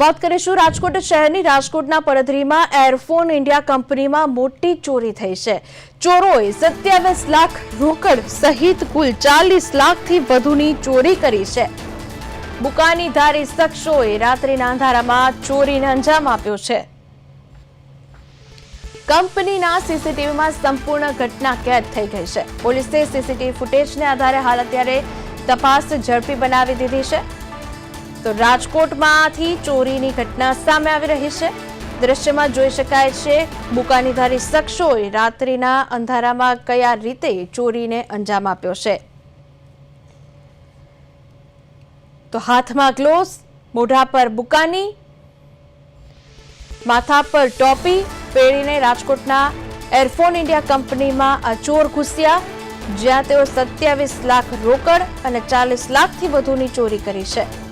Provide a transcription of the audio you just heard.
વાત કરીશું રાજકોટ શહેરની. રાજકોટના પરધરીમાં એરફોન ઇન્ડિયા કંપનીમાં મોટી ચોરી થઈ છે. ચોરોએ સત્યાવીસ લાખ રોકડ સહિત કુલ ચાલીસ લાખથી વધુની ચોરી કરી છે. બુકાનીધારી શખ્સોએ રાત્રિના અંધારામાં ચોરીને અંજામ આપ્યો છે. કંપનીના સીસીટીવીમાં સંપૂર્ણ ઘટના કેદ થઈ ગઈ છે. પોલીસે સીસીટીવી ફૂટેજને આધારે હાલ અત્યારે તપાસ ઝડપી બનાવી દીધી છે. તો રાજકોટમાંથી ચોરીની ઘટના સામે આવી રહી છે. દ્રશ્યમાં જોઈ શકાય છે, બુકાનીધારી શખ્સોએ રાત્રિના અંધારામાં કયા રીતે ચોરીને અંજામ આપ્યો છે. તો હાથમાં ગ્લોવ્સ, મોઢા પર બુકાની, માથા પર ટોપી પહેરીને રાજકોટના એરફોન ઇન્ડિયા કંપનીમાં આ ચોર ઘૂસ્યા. જ્યાં તેઓ સત્યાવીસ લાખ રોકડ અને ચાલીસ લાખથી વધુની ચોરી કરી છે.